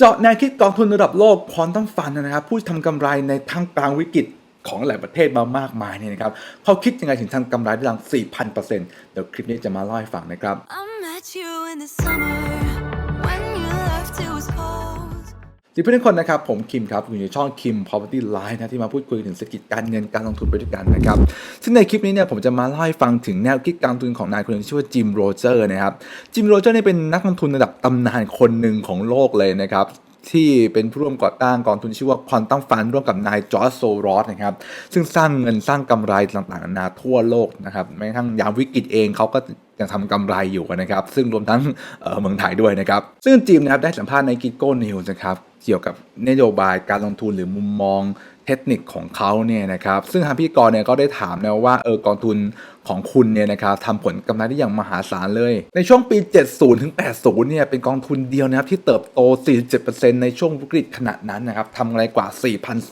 เจาะแนวคิดกองทุนระดับโลกควอนตัมฟันนะครับ ผู้ทำกำไรในทางกลางวิกฤตของหลายประเทศมามากมายเนี่ยนะครับเขาคิดยังไงถึงทำกำไรได้ถึง4,000%เดี๋ยวคลิปนี้จะมาเล่าให้ฟังนะครับ ดีเพื่อนทุกคนนะครับ ผมคิมครับอยู่ในช่องคิม property live นะที่มาพูดคุยถึงเศรษฐกิจการเงินการลงทุนไปด้วยกันนะครับ ซึ่งในคลิปนี้เนี่ยผมจะมาเล่าให้ฟังถึงแนวคิดการลงทุนของนายคนหนึงชื่อว่าจิมโรเจอร์นะครับจิมโรเจอร์เนี่ยเป็นนักลงทุนระดับตำนานคนหนึ่งของโลกเลยนะครับที่เป็นผู้ร่วมก่อตั้งกองทุนชื่อว่า Quantum Fund ร่วมกับนายจอร์จโซรอสนะครับซึ่งสร้างเงินสร้างกำไรต่างๆนานาทั่วโลกนะครับแม้กระทั่งยามวิกฤตเองเขาก็ยังทำกำไรอยู่นะครับ ซึ่งรวมทั้งเมืองไทยด้วยนะครับ ซึ่งจิมนะครับได้สัมภาษณ์ในกิโก้นิวนะครับเกี่ยวกับนโยบายการลงทุนหรือมุมมองเทคนิคของเขาเนี่ยนะครับซึ่งทางพี่กรณ์เนี่ยก็ได้ถามนะว่าเออกองทุนของคุณเนี่ยนะครับทำผลกำไรได้อย่างมหาศาลเลย ในช่วงปี 70 ถึง 80 เนี่ยเป็นกองทุนเดียวนะครับที่เติบโต 47%ในช่วงวิกฤตขณะนั้นนะครับทำกำไรกว่า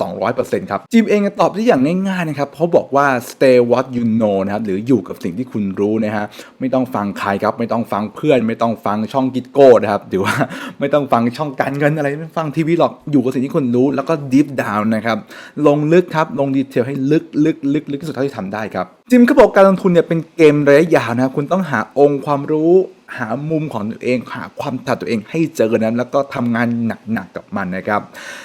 4,200%ครับจิมเองตอบได้อย่างง่ายๆนะครับเขาบอกว่า stay what you know นะครับหรืออยู่กับสิ่งที่คุณรู้นะฮะไม่ต้องฟังใครครับ ไม่ต้องฟังเพื่อน ไม่ต้องฟังช่องกิทโก้นะครับหรือว่าไม่ต้องฟังช่องการเงินอะไรไม่ฟังทีวีหรอกอยู่กับสิ่งที่คุณรู้แล้วก็ดิฟดาวนะครับลงลึกครับลงดีเทลให้ลึกลึกลึกลึกที่สุดเท่าที่ทำได้ครับจิมเขาบอกการลงทุนเนี่ยเป็นเกมระยะยาวนะครับคุณต้องหาองค์ความรู้ หามุมของตัวเอง หาความถนัดตัวเองให้เจอนะแล้วก็ทำงานหนักๆกับมันนะครับ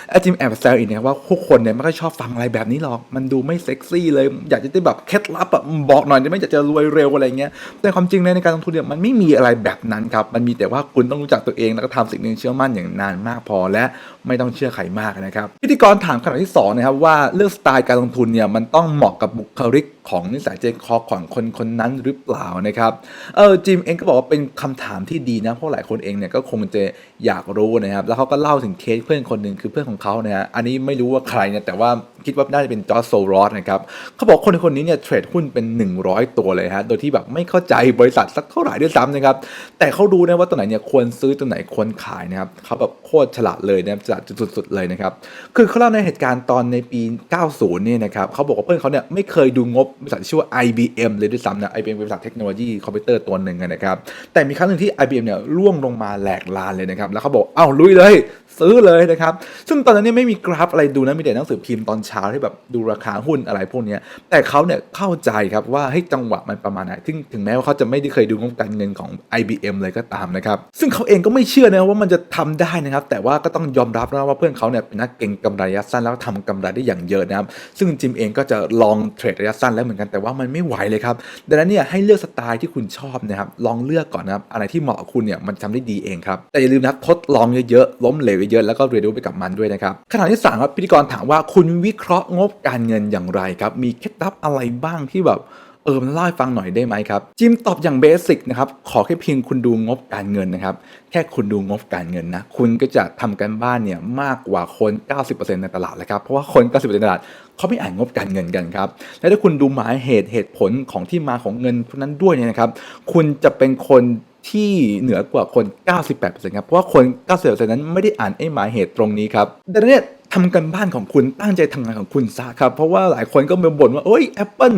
ไอจิมแอบแซวอีกนะว่าทุกคนเนี่ยไม่ค่อยชอบฟังอะไรแบบนี้หรอก มันดูไม่เซ็กซี่เลย อยากจะได้แบบเคล็ดลับอะบบอกหน่อยได้ไหมอยากจะรวยเร็วอะไรเงี้ย แต่ความจริงในการลงทุนเนี่ยมันไม่มีอะไรแบบนั้นครับ มันมีแต่ว่าคุณต้องรู้จักตัวเองแล้วก็ทำสิ่งหนึ่งเชื่อมั่นอย่างนานมากพอและไม่ต้องเชื่อใครมากนะครับ พิธีกรถามคำถามที่สองนะครับว่าเลือกสไตล์การลงทุนเนี่ยมันต้องเหมาะกับบุคลิกของนิสัยใจคอของคนคนนั้นหรือเปล่านะครับเออจิมเองก็บอกว่าเป็นคำถามที่ดีนะเพราะหลายคนเองเนี่ยก็คงจะอยากรู้นะครับ แล้วเขาก็เล่าถึงเคสเพื่อนคนหนึ่งคือเพื่อนของเขาเนะฮะอันนี้ไม่รู้ว่าใครเนี่ยแต่ว่าคิดว่าน่าจะเป็นจอร์จโซรอสนะครับเขาบอกคนคนนี้เนี่ยเทรดหุ้นเป็น 100 ตัวเลยฮะโดยที่แบบไม่เข้าใจบริษัทสักเท่าไหร่ด้วยซ้ำนะครับแต่เขารู้นะว่าตัวไหนเนี่ยควรซื้อตัวไหนควรขายนะครับเขาแบบโคตรฉลาดเลยนะครับฉลาดสุดๆเลยนะครับคือเขาเล่าในเหตุการณ์ตอนในปี 90 เนี่ยนะครับเขาบอกว่าเพื่อนเขาเนี่ยไม่เคยดูงบบริษัทที่ชื่อว่า IBM เลยด้วยซ้ำนะ IBM เป็นบริษัทเทคโนโลยีคอมพิวเตอร์ตัวหนึ่งนะครับ แต่มีครั้งหนึ่งที่ IBM เนี่ยร่วงลงมาแหลกลานเลยนะครับ แล้วเขาบอก เอ้าลุยเลย ซื้อเลยนะครับ ซึ่งตอนนั้นเนี่ยไม่มีกราฟอะไรดูนะ มีแต่หนังสือพิมพ์ตอนเช้าที่แบบดูราคาหุ้นอะไรพวกนี้ แต่เขาเนี่ยเข้าใจครับว่าเฮ้จังหวะมันประมาณไหนถึงถึงแม้ว่าเขาจะไม่ได้เคยดูงบการเงินของ IBM เลยก็ตามนะครับ ซึ่งเขาเองก็ไม่เชื่อนะว่ามันจะทำได้นะครับ แต่ว่าก็ต้องยอมรับนะว่าเพื่อนเขาเนี่ยเป็นนักเก็งกำไรระยะสั้นแล้วทำกำไรได้อย่างเยอะนะครับ ซึ่งจิมเองก็จะลองเทรดระยะสั้นแล้วเหมือนกันแต่ว่ามันไม่ไหวเลยครับดังนั้นเนี่ยให้เลือกสไตล์ที่คุณชอบนะครับลองเลือกก่อนนะครับอะไรที่เหมาะกับคุณเนี่ยมันทำได้ดีเองครับแต่อย่าลืมนะทดลองเยอะๆล้มเหลวเยอะๆแล้วก็เรียนรู้ไปกับมันด้วยนะครับขณะที่สามครับพิธีกรถามว่าคุณวิเคราะห์งบการเงินอย่างไรครับมีเคล็ดลับอะไรบ้างที่แบบ เออมันเล่าให้ฟังหน่อยได้ไหมครับ จิมตอบอย่างเบสิกนะครับ ขอแค่เพียงคุณดูงบการเงินนะครับ แค่คุณดูงบการเงินนะ คุณก็จะทำกันบ้านเนี่ยมากกว่าคน 90%ในตลาดแล้วครับ เพราะว่าคน 90%ในตลาดเขาไม่อ่านงบการเงินกันครับ และถ้าคุณดูหมายเหตุเหตุผลของที่มาของเงินพวกนั้นด้วยเนี่ยนะครับ คุณจะเป็นคนที่เหนือกว่าคน 98%ครับ เพราะว่าคน 98%นั้นไม่ได้อ่านไอ้หมายเหตุตรงนี้ครับ ดังนั้นทำกันบ้านของคุณตั้งใจทำงานของคุณซะครับ เพราะว่าหลายคนก็มาบ่นว่าเอ้ย Apple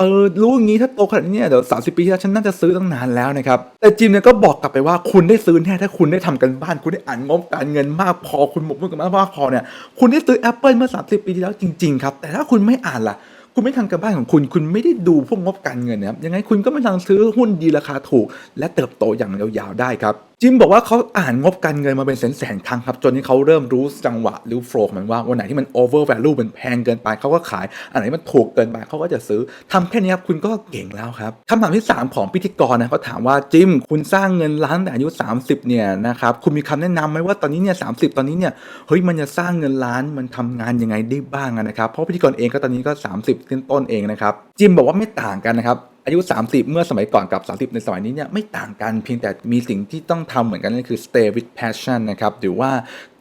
เออรู้อย่างนี้ถ้าโตขนาดนี้เนี่ยเดี๋ยวสาปีที่แล้วฉันน่าจะซื้อตั้งนานแล้วนะครับแต่จิมเนี่ยก็บอกกลับไปว่าคุณได้ซื้อแน่ถ้าคุณได้ทำกันบ้าน คุณได้อ่านงบการเงินมากพอคุณหมกมุ่นกับมันมากพอเนี่ยคุณได้ซื้อ Apple เมื่อ 30 ปีที่แล้วจริงๆครับแต่ถ้าคุณไม่อ่านล่ะ คุณไม่ทำกันบ้านของคุณ คุณไม่ได้ดูพวกงบการเงินนะครับยังไงคุณก็ไม่ทางซื้อหุ้นดีราคาถูก และเติบโตอย่างยาวๆได้ครับจิมบอกว่าเขาอ่านงบการเงินมาเป็นแสนๆครั้งครับจนที่เขาเริ่มรู้จังหวะหรือโฟล์มันว่าวันไหนที่มัน over value มันแพงเกินไปเขาก็ขาย อันไหนมันถูกเกินไปเขาก็จะซื้อทำแค่นี้ครับคุณก็เก่งแล้วครับคำถามที่ 3 ของพิธีกรนะเขาถามว่าจิมคุณสร้างเงินล้านแต่อายุ 30เนี่ยนะครับคุณมีคำแนะนำไหมว่าตอนนี้เนี่ยสาตอนนี้เนี่ยเฮ้ยมันจะสร้างเงินล้านมันทำงานยังไงได้บ้างนะครับเพราะพิธีกรเองก็ตอนนี้ก็ 30ขึ้นต้นเองนะครับ จิมบอกว่าไม่ต่างกันนะครับ อายุ 30 เมื่อสมัยก่อนกับ 30 ในสมัยนี้เนี่ยไม่ต่างกันเพียงแต่มีสิ่งที่ต้องทำเหมือนกันนั่นคือ stay with passion นะครับหรือว่า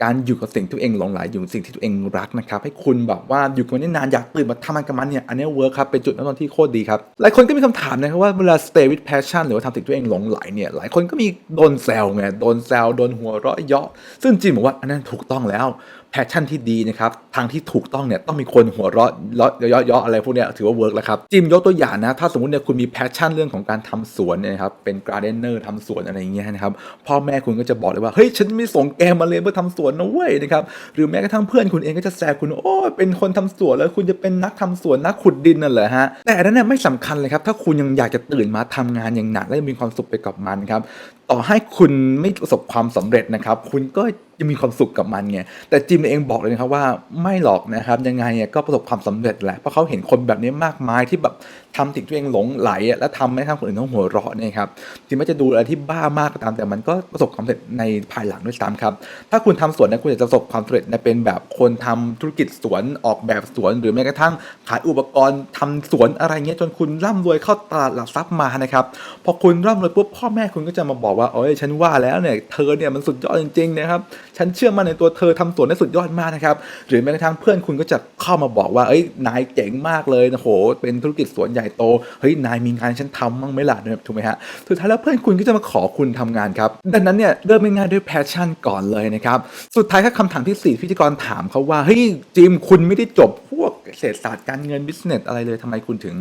การอยู่กับสิ่งที่ตัวเองหลงไหลอยู่กับสิ่งที่ตัวเองรักนะครับ ให้คุณแบบว่าอยู่กับมันได้นานอยากตื่นมาทำมันกับมันเนี่ยอันนี้เวิร์คครับเป็นจุดเริ่มต้นที่โคตรดีครับหลายคนก็มีคำถามนะครับว่าเวลา stay with passion หรือว่าทำสิ่งที่ตัวเองหลงไหลเนี่ยหลายคนก็มีโดนแซวไงโดนแซวโดนหัวเราะเยาะซึ่งจริงบอกว่าอันนั้นถูกต้องแล้ว แพชชั่นที่ดีนะครับทางที่ถูกต้องเนี่ยต้องมีคนหัวเราะเลาะเยาะเยาะอะไรพวกเนี้ยถือว่าเวิร์กแล้วครับจิมยกตัวอย่างนะถ้าสมมติเนี่ยคุณมีแพชชั่นเรื่องของการทำสวนเนี่ยนะครับเป็นการ์เดนเนอร์ทำสวนอะไรอย่างเงี้ยนะครับพ่อแม่คุณก็จะบอกเลยว่าเฮ้ยฉันไม่ส่งแกมาเรียนเพื่อทำสวนนะเว้ยนะครับหรือแม้กระทั่งเพื่อนคุณเองก็จะแซวคุณโอ้เป็นคนทำสวนแล้วคุณจะเป็นนักทำสวนนักขุดดินน่ะเหรอฮะแต่นั้นเนี่ยไม่สำคัญเลยครับถ้าคุณยังอยากจะตื่นมาทำงานอย่างหนักและมีความสุขไปกับมันครับต่อให้คุณไม่ประสบความสำเร็จนะครับคุณก็ จะมีความสุขกับมันไงแต่จิมเองบอกเลยนะครับว่าไม่หรอกนะครับยังไงอะก็ประสบความสำเร็จแหละเพราะเขาเห็นคนแบบนี้มากมายที่แบบทำสิ่งตัวเองหลงไหลอะและทำให้ทำคนอื่นต้องหัวเราะเนี่ยครับถึงแม้จะดูอะไรที่บ้ามากก็ตามแต่มันก็ประสบความสำเร็จในภายหลังด้วยซ้ำครับถ้าคุณทำสวนนะคุณจะประสบความสำเร็จนะเป็นแบบคนทำธุรกิจสวนออกแบบสวน หรือแม้กระทั่งขายอุปกรณ์ทำสวนอะไรเงี้ยจนคุณร่ำรวยเข้าตลาดหลักทรัพย์มานะครับพอคุณร่ำรวยปุ๊บพ่อแม่คุณก็จะมาบอกว่าโอ้ยฉันว่าแล้วเนี่ยเธอเนี่ยมันสุดยอดจริงๆนะครับ ฉันเชื่อมั่นในตัวเธอทำสวนได้สุดยอดมากนะครับ หรือแม้กระทั่งเพื่อนคุณก็จะเข้ามาบอกว่าเอ้ยนายเจ๋งมากเลยนะโหเป็นธุรกิจสวนใหญ่โตเฮ้ยนายมีงานฉันทำบ้างไหมล่ะเนี่ยถูกไหมฮะสุดท้ายแล้วเพื่อนคุณก็จะมาขอคุณทำงานครับดังนั้นเนี่ยเริ่มง่ายด้วยแพชชั่นก่อนเลยนะครับสุดท้ายครับคำถามที่สี่พิธีกรถามเขาว่าเฮ้ยจิมคุณไม่ได้จบพวกเศรษฐศาสตร์การเงินบิสเนสอะไรเลยทำไมคุณถึง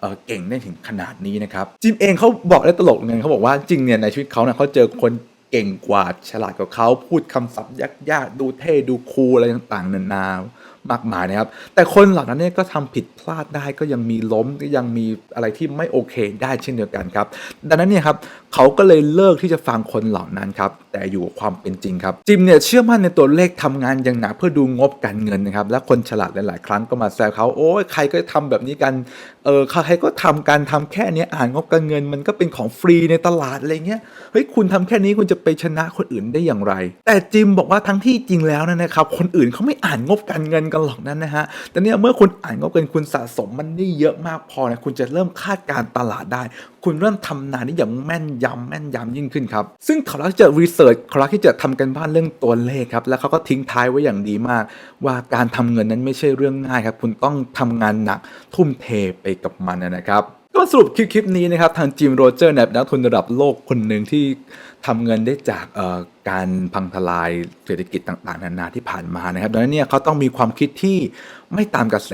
เเก่งได้ถึงขนาดนี้นะครับจิมเองเขาบอกได้ตลกเลยเขาบอกว่าจริงเนี่ยในชีวิตเขาเนี่ยเขาเจอคน เก่งกว่าฉลาดกว่าเขาพูดคำศัพท์ยากๆดูเท่ดูคูลอะไรต่างๆนานา มากมายนะครับ แต่คนเหล่านั้นเนี่ยก็ทำผิดพลาดได้ก็ยังมีล้มก็ยังมีอะไรที่ไม่โอเคได้เช่นเดียวกันครับ ดังนั้นเนี่ยครับเขาก็เลยเลิกที่จะฟังคนเหล่านั้นครับแต่อยู่ความเป็นจริงครับจิมเนี่ยเชื่อมั่นในตัวเลขทำงานอย่างหนักเพื่อดูงบการเงินนะครับและคนฉลาดหลาย ๆ ครั้งก็มาแซวเขาโอ้ยใครก็ทำแบบนี้กันเออใครก็ทำการทำแค่นี้อ่านงบการเงิน มันก็เป็นของฟรีในตลาดอะไรเงี้ยเฮ้ยคุณทำแค่นี้คุณจะไปชนะคนอื่นได้อย่างไร แต่จิมบอกว่าทั้งที่จริงแล้วนะนะครับคนอื่นเขาไม่อ่านงบการเงินกันหรอกนั่นนะฮะ แต่เนี่ยเมื่อคุณอ่านงบการเงินคุณสะสมมันได้เยอะมากพอนะคุณจะเริ่มคาดการตลาดได้ คุณเริ่มทำนานได้อย่างแม่นยำแม่นยำยิ่งขึ้นครับ ซึ่งเขาลักจะรีเสิร์ชเขาลักที่จะทำกันบ้านเรื่องตัวเลขครับ แล้วเขาก็ทิ้งท้ายไว้อย่างดีมาก ว่าการทำเงินนั้นไม่ใช่เรื่องง่ายครับ คุณต้องทำงานหนักทุ่มเทไปกับมันนะครับ ก็สรุปคลิปคลิปนี้นะครับทางจิมโรเจอร์เนี่ยนักทุนระดับโลกคนหนึ่งที่ทำเงินได้จากการพังทลายเศรษฐกิจต่างๆ นานาที่ผ่านมานะครับดังนั้นเนี่ยเขาต้องมีความคิดที่ไม่ตามกระแส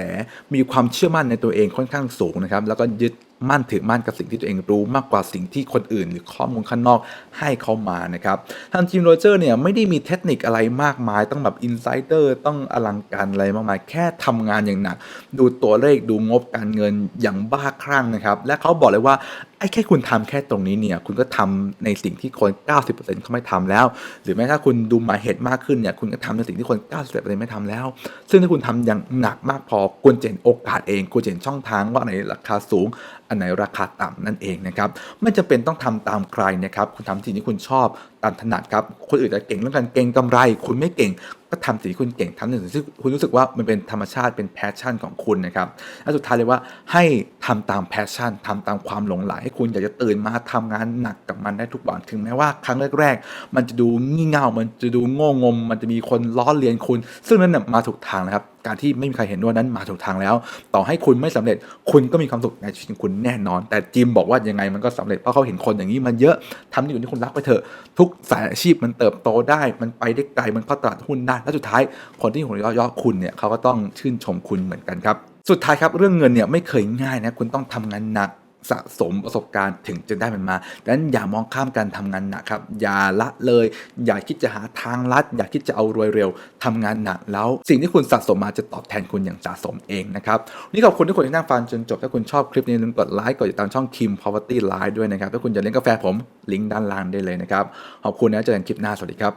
มีความเชื่อมั่นในตัวเองค่อนข้างสูงนะครับ แล้วก็ยึด มั่นถือมั่นกับสิ่งที่ตัวเองรู้มากกว่าสิ่งที่คนอื่น หรือข้อมูลข้างนอกให้เข้ามานะครับทางจิมโรเจอร์เนี่ยไม่ได้มีเทคนิคอะไรมากมาย ต้องแบบอินไซเดอร์ต้องอลังการอะไรมากมาย แค่ทำงานอย่างหนักดูตัวเลขดูงบการเงินอย่างบ้าคลั่งนะครับ และเขาบอกเลยว่า อ้แค่คุณทำแค่ตรงนี้เนี่ยคุณก็ทำในสิ่งที่คน 90%เขาไม่ทำแล้ว หรือแม้ถ้าคุณดูหมายเหตุมากขึ้นเนี่ยคุณก็ทำในสิ่งที่คน90%ไม่ทำแล้ว ซึ่งถ้าคุณทำอย่างหนักมากพอคุณเจนโอกาสเองคุณเจนช่องทางว่าอันไหนราคาสูง อันไหนราคาต่ำนั่นเองนะครับไม่จำเป็นต้องทำตามใครนะครับคุณทำสิ่งที่คุณชอบ ตามถนัดครับ คนอื่นจะเก่งเรื่องการเก่งกำไร คุณไม่เก่ง ก็ทำสิ่งที่คุณเก่งทำในสิ่งที่คุณรู้สึกว่ามันเป็นธรรมชาติเป็นแพชชั่นของคุณนะครับและสุดท้ายเลยว่าให้ทำตามแพชชั่นทำตามความหลงไหลให้คุณอยากจะตื่นมาทำงานหนักกับมันได้ทุกวันถึงแม้ว่าครั้งแรกๆมันจะดูงี่เง่ามันจะดูโง่งม มันจะมีคนล้อเลียนคุณ ซึ่งนั่นนะมาถูกทางนะครับ การที่ไม่มีใครเห็นว่านั้นมาถูกทางแล้ว ต่อให้คุณไม่สำเร็จคุณก็มีความสุขในชีวิตคุณแน่นอน แต่จิมบอกว่ายังไงมันก็สำเร็จเพราะเขาเห็นคนอย่างนี้มันเยอะทำในสิ่งที่คุณรักไปเถอะทุกสายอาชีพมันเติบโตได้ มันไปได้ไกลมันเข้าตลาดหุ้นได้และสุดท้ายคนที่หัวเราะย่อคุณเนี่ยเขาก็ต้องชื่นชมคุณเหมือนกันครับสุดท้ายครับเรื่องเงินเนี่ยไม่เคยง่ายนะคุณต้องทำงานหนัก สะสมประสบการณ์ถึงจะได้มันมาดังนั้นอย่ามองข้ามการทำงานหนักครับ อย่าละเลย อย่าคิดจะหาทางลัด อย่าคิดจะเอารวยเร็วทำงานหนักแล้ว สิ่งที่คุณสะสมมาจะตอบแทนคุณอย่างสะสมเองนะครับนี่ขอบคุณทุกคนที่นั่งฟังจนจบ ถ้าคุณชอบคลิปนี้อย่าลืมกดไลค์ กดติดตามช่อง Kim Poverty Live ด้วยนะครับ ถ้าคุณจะเลี้ยงกาแฟผมลิงก์ด้านล่างได้เลยนะครับ ขอบคุณนะเจอกันคลิปหน้า สวัสดีครับ